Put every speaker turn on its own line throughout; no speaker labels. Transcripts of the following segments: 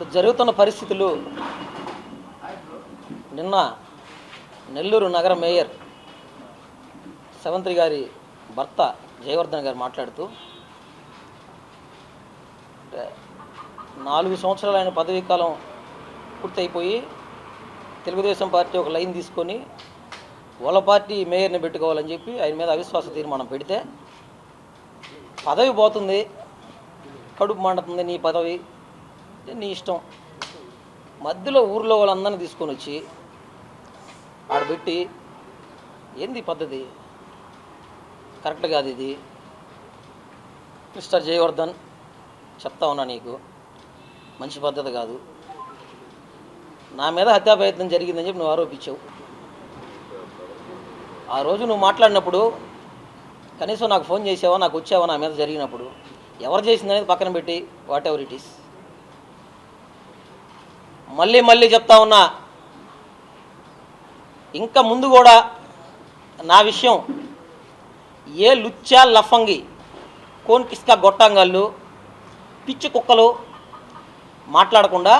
ఇప్పుడు జరుగుతున్న పరిస్థితులు. నిన్న నెల్లూరు నగర మేయర్ సెవంత్రి గారి భర్త జయవర్ధన్ గారు మాట్లాడుతూ నాలుగు సంవత్సరాలు ఆయన పదవీ కాలం పూర్తయిపోయి తెలుగుదేశం పార్టీ ఒక లైన్ తీసుకొని వాళ్ళ పార్టీ మేయర్ని పెట్టుకోవాలని చెప్పి ఆయన మీద అవిశ్వాస తీర్మానం పెడితే పదవి పోతుంది కడుపు మండుతుంది నీ పదవి. నీ ఇష్టం. మధ్యలో ఊర్లో వాళ్ళందరినీ తీసుకొని వచ్చి ఆడబెట్టి ఏంది పద్ధతి? కరెక్ట్ కాదు ఇది. మిస్టర్ జయవర్ధన్ చెప్తా ఉన్నా నీకు. మంచి పద్ధతి కాదు. నా మీద హత్యా ప్రయత్నం జరిగిందని చెప్పి నువ్వు ఆరోపించావు. ఆ రోజు నువ్వు మాట్లాడినప్పుడు కనీసం నాకు ఫోన్ చేసావా నాకు వచ్చావా నా మీద జరిగినప్పుడు? ఎవరు చేసిందనేది పక్కన పెట్టి వాట్ ఎవర్ ఇట్ ఈస్ మళ్ళీ మళ్ళీ చెప్తా ఉన్నా ఇంకా ముందు కూడా నా విషయం ఏ లుచ్చా లఫంగి కోన్ కిస్కా గొట్టంగాళ్ళు పిచ్చి కుక్కలు మాట్లాడకుండా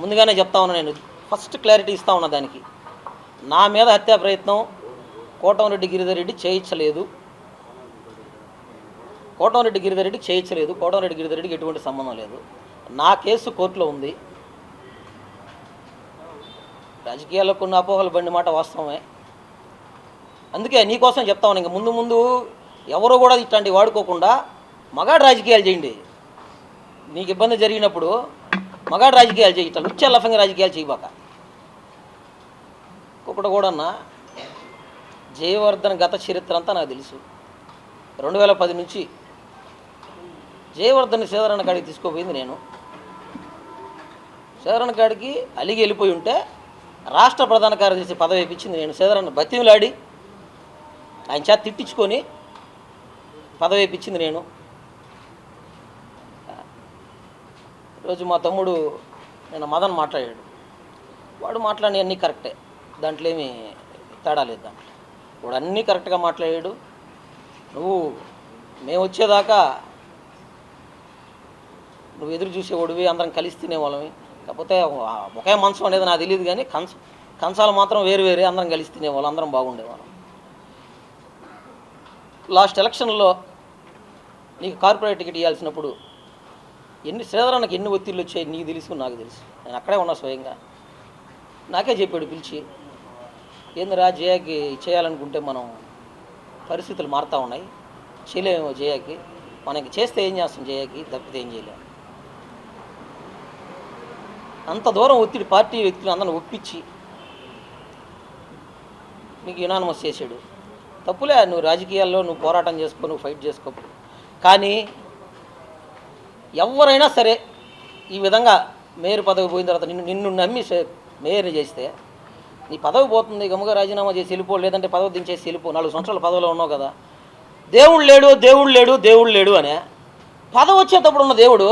ముందుగానే చెప్తా ఉన్నా నేను. ఫస్ట్ క్లారిటీ ఇస్తా ఉన్నా దానికి. నా మీద హత్యా ప్రయత్నం కోటంరెడ్డి గిరిధర్ రెడ్డి చేయించలేదు. కోటంరెడ్డి గిరిధర్ రెడ్డి చేయించలేదు. కోటంరెడ్డి గిరిధర్ రెడ్డికి ఎటువంటి సంబంధం లేదు. నా కేసు కోర్టులో ఉంది. రాజకీయాల్లో కొన్ని అపోహలు బండి మాట వాస్తవమే. అందుకే నీకోసం చెప్తా ఉన్నా ఇంక ముందు ముందు ఎవరు కూడా ఇట్లాంటి వాడుకోకుండా మగాడు రాజకీయాలు చేయండి. నీకు ఇబ్బంది జరిగినప్పుడు మగాడు రాజకీయాలు చేయి ఇట్లా లుచ్చ లఫంగా రాజకీయాలు చేయబాక ఇంకొకటి కూడా అన్న జయవర్ధన్ గత చరిత్ర అంతా నాకు తెలుసు. రెండు వేల పది నుంచి జయవర్ధన్ సేదరణ కాడికి తీసుకోపోయింది నేను. సేదరణ కాడికి అలిగి వెళ్ళిపోయి ఉంటే రాష్ట్ర ప్రధాన కార్యదర్శి పదవి ఇప్పించింది నేను. సేదరణ బతిమలాడి ఆయన చేత తిట్టించుకొని పదవి ఇప్పించింది నేను. రోజు మా తమ్ముడు నేను మదన్ మాట్లాడాడు. వాడు మాట్లాడి అన్నీ కరెక్టే. దాంట్లో ఏమి తేడా లేదు దాంట్లో. వాడు అన్నీ కరెక్ట్గా మాట్లాడాడు. నువ్వు మేము వచ్చేదాకా నువ్వు ఎదురు చూసేవాడివి అందరం కలిసి తినేవాళ్ళమి కాకపోతే ఒకే మంచం అనేది నాకు తెలియదు కానీ కంస కంచాలు మాత్రం వేరు వేరే అందరం కలిసి తినేవాళ్ళు అందరం బాగుండేవాళ్ళం. లాస్ట్ ఎలక్షన్లో నీకు కార్పొరేట్ టికెట్ ఇవ్వాల్సినప్పుడు ఎన్ని శ్రీధరానికి ఎన్ని ఒత్తిళ్ళు వచ్చాయి నీకు తెలుసు నాకు తెలుసు. నేను అక్కడే ఉన్నా స్వయంగా. నాకే చెప్పాడు పిలిచి ఏందిరా జయాకి చేయాలనుకుంటే మనం పరిస్థితులు మారుతూ ఉన్నాయి. చేయలేము జయాకి మనకి చేస్తే ఏం చేస్తాం జయాకి తప్పితే ఏం చేయలేము అంత దూరం ఒత్తిడి పార్టీ వ్యక్తులు అందరిని ఒప్పించి నీకు యునానమస్ చేశాడు. తప్పులే నువ్వు రాజకీయాల్లో నువ్వు పోరాటం చేసుకో నువ్వు ఫైట్ చేసుకో. కానీ ఎవరైనా సరే ఈ విధంగా మేయర్ పదవి పోయిన తర్వాత నిన్ను నిన్ను నమ్మి మేయర్ని చేస్తే నీ పదవి పోతుంది గమ్ముగా రాజీనామా చేసి వెళ్ళిపో లేదంటే పదవి దించేసి వెళ్ళిపో. నాలుగు సంవత్సరాల పదవిలో ఉన్నావు కదా. దేవుడు లేడు దేవుడు లేడు దేవుడు లేడు అనే పదవి వచ్చేటప్పుడు ఉన్న దేవుడు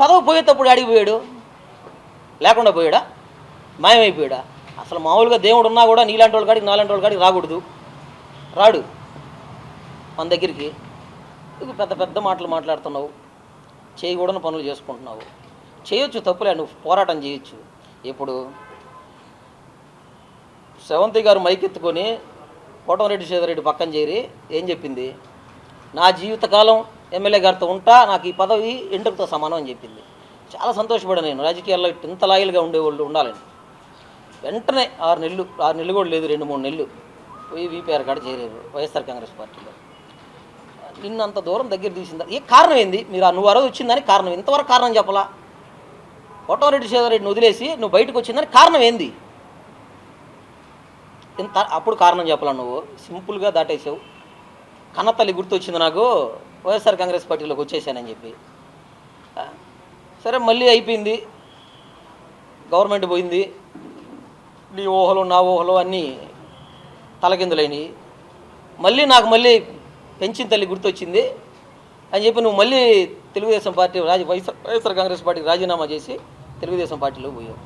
పదవి పోయేటప్పుడు అడిగిపోయాడు లేకుండా పోయాడా? మాయమైపోయాడా? అసలు మామూలుగా దేవుడు ఉన్నా కూడా నీలాంటి వాళ్ళ కాడికి నాలాంటి వాళ్ళ కాడికి రాకూడదు. రాడు. మన దగ్గరికి. పెద్ద పెద్ద మాటలు మాట్లాడుతున్నావు. చేయకూడని పనులు చేసుకుంటున్నావు. చేయొచ్చు తప్పులే నువ్వు పోరాటం చేయొచ్చు. ఇప్పుడు సెవంతి గారు మైకెత్తుకొని కోటమరెడ్డి సేదరెడ్డి పక్కన చేరి ఏం చెప్పింది? నా జీవితకాలం ఎమ్మెల్యే గారితో ఉంటా నాకు ఈ పదవి ఇంటర్తో సమానం అని చెప్పింది. చాలా సంతోషపడాను నేను. రాజకీయాల్లో ఇంత లాయల్గా ఉండేవాళ్ళు ఉండాలని. వెంటనే ఆరు నెలలు ఆరు నెలలు కూడా లేదు రెండు మూడు నెలలు పోయి వీపీఆర్ కాడ చేరారు వైఎస్ఆర్ కాంగ్రెస్ పార్టీలో. నిన్ను అంత దూరం దగ్గర తీసిందా? ఏ కారణం ఏంది? మీరు ఆ నువ్వు ఆ రోజు వచ్చిందని కారణం ఇంతవరకు కారణం చెప్పలా? కోటమరెడ్డి సేదరెడ్డిని వదిలేసి నువ్వు బయటకు వచ్చిందని కారణం ఏంది? ఇంత అప్పుడు కారణం చెప్పలా నువ్వు? సింపుల్గా దాటేసావు కన్నతల్లి గుర్తొచ్చింది నాకు. వైఎస్ఆర్ కాంగ్రెస్ పార్టీలోకి వచ్చేసానని చెప్పి. సరే మళ్ళీ అయిపోయింది. గవర్నమెంట్ పోయింది. నీ ఊహలు నా ఊహలు అన్నీ తలకిందులైనవి మళ్ళీ నాకు మళ్ళీ పెంచిన తల్లి గుర్తొచ్చింది. అని చెప్పి నువ్వు మళ్ళీ తెలుగుదేశం పార్టీ రాజ వైఎస్ఆర్ వైఎస్ఆర్ కాంగ్రెస్ పార్టీకి రాజీనామా చేసి తెలుగుదేశం పార్టీలో పోయావు.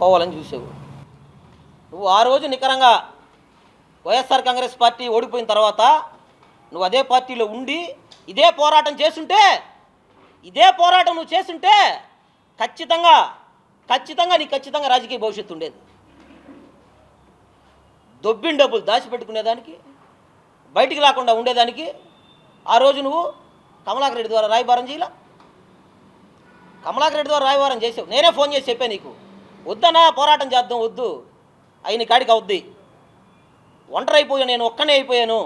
పోవాలని చూసావు. నువ్వు ఆ రోజు నికరంగా వైఎస్ఆర్ కాంగ్రెస్ పార్టీ ఓడిపోయిన తర్వాత నువ్వు అదే పార్టీలో ఉండి ఇదే పోరాటం చేస్తుంటే ఇదే పోరాటం నువ్వు చేస్తుంటే ఖచ్చితంగా ఖచ్చితంగా నీకు ఖచ్చితంగా రాజకీయ భవిష్యత్తు ఉండేది. దొబ్బిన డబ్బులు దాచిపెట్టుకునేదానికి బయటికి రాకుండా ఉండేదానికి ఆ రోజు నువ్వు కమలాకర్ రెడ్డి ద్వారా రాయబారం చేయాల? కమలాకర్ రెడ్డి ద్వారా రాయబారం చేసావు. నేనే ఫోన్ చేసి చెప్పాను నీకు వద్దనా పోరాటం చేద్దాం వద్దు. అయిన కాడికి అవుద్ది. ఒంటరి అయిపోయాను నేను ఒక్కనే అయిపోయాను.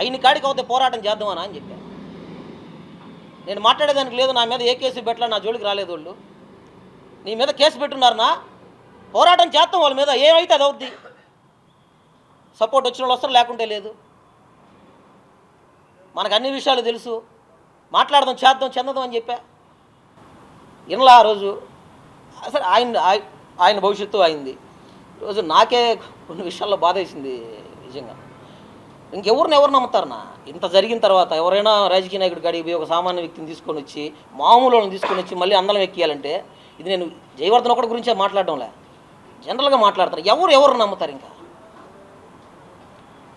అయిన కాడికి అవుతే పోరాటం చేద్దామనా అని చెప్పాను నేను మాట్లాడేదానికి లేదు నా మీద ఏ కేసు పెట్టలే నా జోలికి రాలేదు వాళ్ళు. నీ మీద కేసు పెట్టున్నారనా? పోరాటం చేస్తాం వాళ్ళ మీద ఏమైతే అది అవుద్ది? సపోర్ట్ వచ్చిన వాళ్ళు వస్తారు లేకుంటే లేదు. మనకు అన్ని విషయాలు తెలుసు. మాట్లాడదాం చేద్దాం చెందదాం అని చెప్పా. ఇన్లా ఆ రోజు అసలు ఆయన ఆయ- ఆయన భవిష్యత్తు అయింది. రోజు నాకే కొన్ని విషయాల్లో బాధ వేసింది నిజంగా. ఇంకెవరిని ఎవరు నమ్ముతారనా? ఇంత జరిగిన తర్వాత ఎవరైనా రాజకీయ నాయకుడి గడిపి ఒక సామాన్య వ్యక్తిని తీసుకొని వచ్చి మామూలు వాళ్ళని తీసుకొని వచ్చి మళ్ళీ అందలం ఎక్కియాలంటే ఇది నేను జయవర్ధన్ ఒకటి గురించే మాట్లాడడంలే. జనరల్గా మాట్లాడతారు. ఎవరు ఎవరు నమ్ముతారు ఇంకా?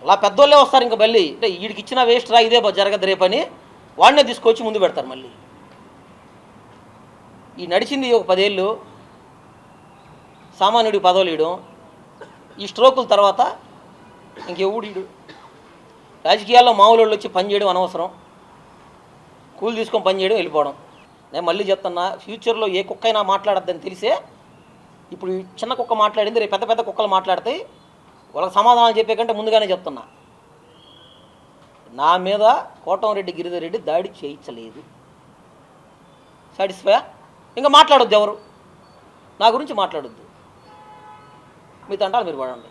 అలా పెద్దోళ్ళే వస్తారు ఇంకా మళ్ళీ. అంటే వీడికి ఇచ్చిన వేస్ట్ రా ఇదే జరగదు రేపని వాడినే తీసుకొచ్చి ముందు పెడతారు మళ్ళీ. ఈ నడిచింది ఒక పదేళ్ళు సామాన్యుడి పదవులు ఇవ్వడం ఈ స్ట్రోకుల తర్వాత ఇంకెవుడు రాజకీయాల్లో మామూలు వాళ్ళు వచ్చి పని చేయడం అనవసరం. కూలి తీసుకొని పని చేయడం వెళ్ళిపోవడం. నేను మళ్ళీ చెప్తున్నా ఫ్యూచర్లో ఏ కుక్క అయినా మాట్లాడద్దని తెలిసే ఇప్పుడు చిన్న కుక్క మాట్లాడింది రేపు పెద్ద పెద్ద కుక్కలు మాట్లాడతాయి. వాళ్ళకి సమాధానం చెప్పే కంటే ముందుగానే చెప్తున్నా. నా మీద కోటంరెడ్డి గిరిధర్ రెడ్డి దాడి చేయించలేదు. సాటిస్ఫై ఇంకా మాట్లాడొద్దు ఎవరు? నా గురించి మాట్లాడొద్దు. మీ తంటాలు మీరు పడండి.